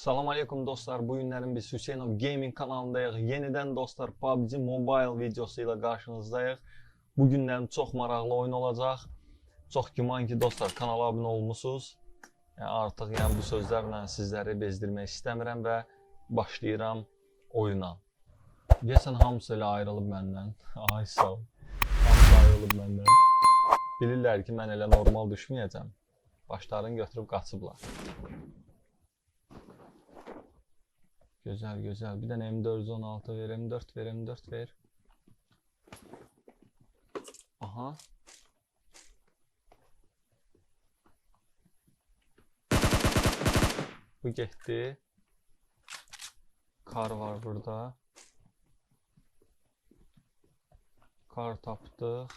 Salam aleykum dostlar. Bu günlərin biz Hüseynov Gaming kanalındayıq. Yenidən dostlar PUBG Mobile videosu ilə qarşınızdayıq. Bu günlərim çox maraqlı oyun olacaq. Çox güman ki dostlar kanala abunə olmusunuz. Yəni artıq yəni bu sözlərlə sizləri bezdirmək istəmirəm və başlayıram oyuna. Deyəsən hamısı elə ayrılıb məndən. Ay sağ ol. Hamısı ayrılıb məndən. Bilirlər ki, mən elə normal düşməyəcəm. Başlarını götürüb qaçıblar. Güzel güzel. Bir tane M416 ver, M4 ver, M4 ver. Aha. Bu getdi. Kar var burada. Kar tapdıq.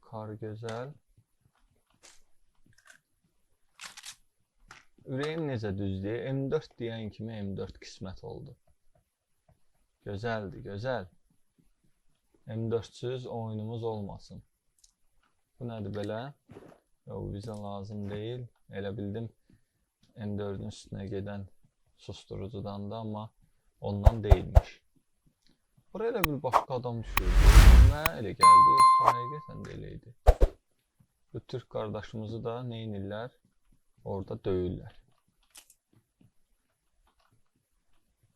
Kar gözəl. Ürəyim necə düzdür? M4 deyən kimi M4 qismət oldu. Gözəldir, gözəl. M4-süz oyunumuz olmasın. Bu nədir belə? Yox, bizə lazım deyil. Elə bildim M4-ün üstünə gedən susturucudan da, amma ondan deyilmiş. Buraya elə bir başqa adam düşürdü. Mənə elə gəldi, yoxsa həqiqətən də elə idi. Bu Türk qardaşımızı da neynirlər? Orada döyürlər.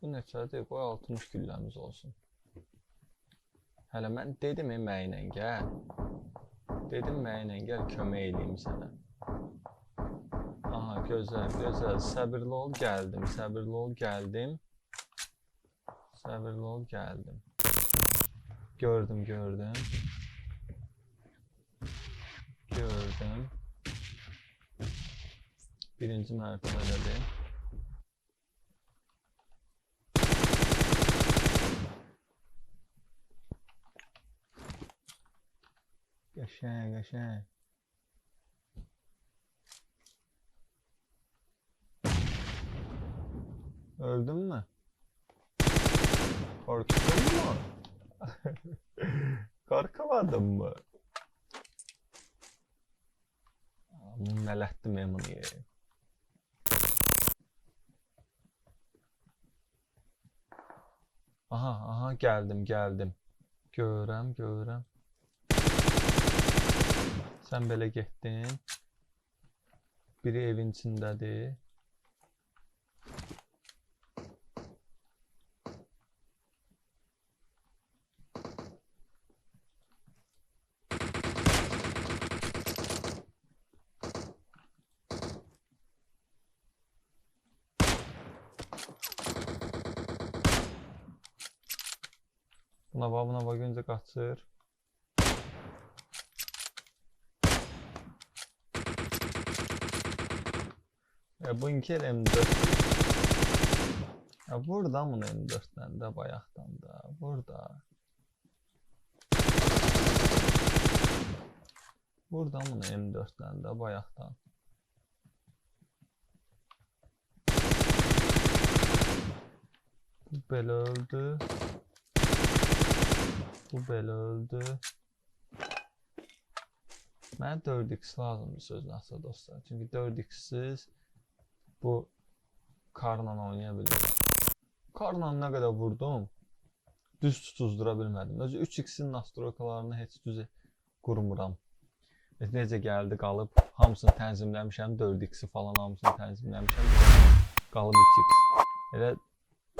Bu neçədir? Qoy 60 gülləmiz olsun. Hələ mən dedim mənlə gəl. Dedim mənlə gəl, kömək eləyim sənə. Aha, gözəl, gözəl. Səbirli ol, gəldim. Səbirli ol, gəldim. Səbirli ol, gəldim. Gördüm, gördüm. Gördüm. Birinci merdiven alayım. Yaşa yaşa. Öldün mü? Korktun mu? Korkamadın mı? Mələtdir memur yeyə. Aha aha geldim geldim. Görem görem. Sen belə getdin. Biri evin içindədir. Buna bax, öncə qaçır. Ya bu inki el M4. Ya burada mı M4'dən də bayaqdan da. Burada. Burada mı M4'dən də bayaqdan. Belə öldü. Bu belə öldü. Mənə 4x lazımdır sözün asla dostlar. Çünki 4x-siz bu karla oynaya bilmirəm. Karla nə qədər vurdum, düz tutuzdura bilmədim. Özü 3x-in nastroykalarını heç düz qurmuram. Necə gəldi, qalıb, hamısını tənzimləmişəm, 4x-i falan hamısını tənzimləmişəm. Qalıb 3x. Elə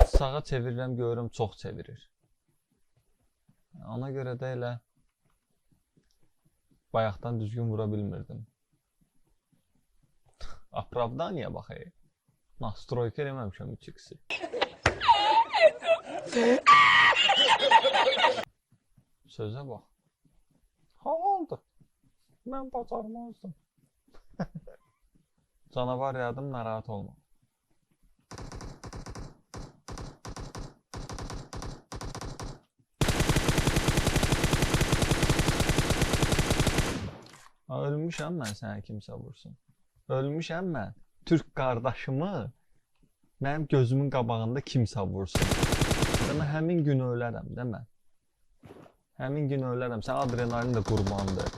sağa çevirirəm, görürüm çox çevirir. Ona görə də elə bayaqdan düzgün vura bilmirdim. Оправдание bax ey. Настройка eləməmişəm 3x-i. Sözə bax. Halaldır. Mən bacarmazdım. Canavar yadım, narahat olma. Ölmüşəm mən sənə kimsə vursun. Ölmüşəm mən. Türk qardaşımı mənim gözümün qabağında kimsə vursun. Demə həmin gün ölərəm də mən. Həmin gün ölərəm. Sən adrenalin də qurbandır.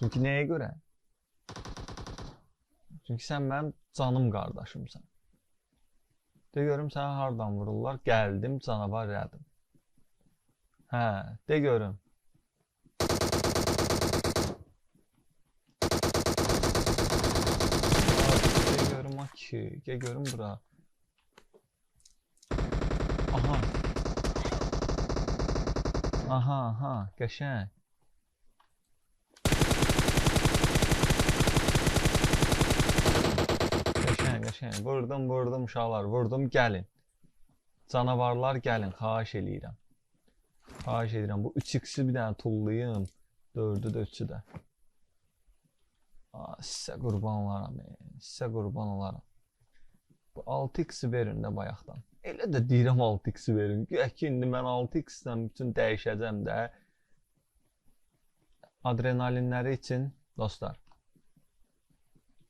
Çünki nəyə görə? Çünki sən mənim canım qardaşımsan. De görüm səni hardan vururlar? Gəldim, canavar elədim. Hə, de görüm. Ki, de görüm bura. Aha. Aha, aha, qəşəng. Qəşəng, qəşəng. Vurdum, vurdum uşaqlar, vurdum, gəlin. Canavarlar gəlin, xahiş eləyirəm. Xahiş edirəm. Bu 3x-i bir dənə tullayım. 4-ü də 3-ü də. Sizə qurban olaram, sizə qurban olaram. Bu 6x-i verin də bayaqdan. Elə də deyirəm 6x-i verin. Güya ki, indi mən 6x-lə bütün dəyişəcəm də. Adrenalinləri üçün dostlar.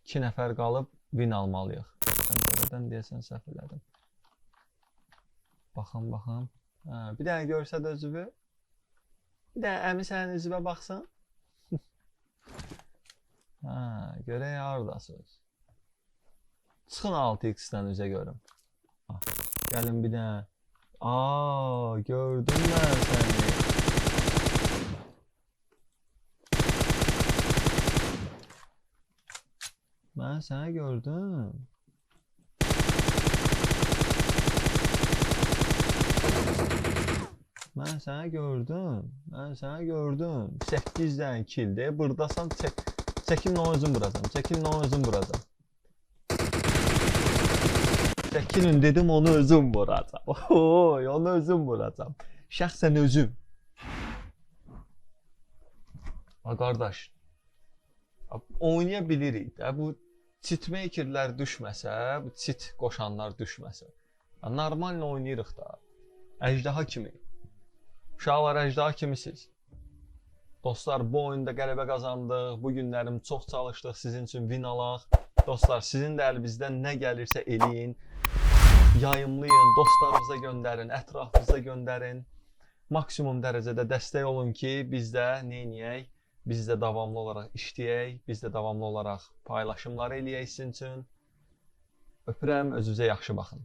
2 nəfər qalıb win almalıyıq. Pəncərədən deyəsən səhv elədim. Baxın, baxın. Hə, bir dənə görsə də üzvü. Bir dənə əmi sənin üzvə baxsın. hə, görək hardasınız. Çıxın 6x-dən üzə görüm. Gəlin bir dənə. Aa, gördüm mən səni. Mən səni gördüm. Mən səni gördüm. Mən səni gördüm. 8 dənə kildir. Burdasan çək. Çəkilin onu özüm vuracam. Çəkilin onu özüm vuracam. Çəkilin dedim onu özüm vuracam. Oy, onu özüm vuracam. Şəxsən özüm. Ha qardaş. Oynaya bilirik də. Bu cheat makerlər düşməsə, bu cheat qoşanlar düşməsə. ha, Normalni oynayırıq da. Əjdaha kimi. Uşaqlar əjdaha kimisiz? Dostlar, bu oyunda qələbə qazandıq. Bu günlərim çox çalışdıq sizin üçün win alaq. Dostlar, sizin də əlinizdən nə gəlirsə eləyin. Yayımlayın, dostlarınıza göndərin, ətrafınıza göndərin. Maksimum dərəcədə dəstək olun ki, biz də nə edək? Biz də davamlı olaraq işləyək, biz də davamlı olaraq paylaşımlar eləyək sizin üçün. Öpürəm, özünüzə yaxşı baxın.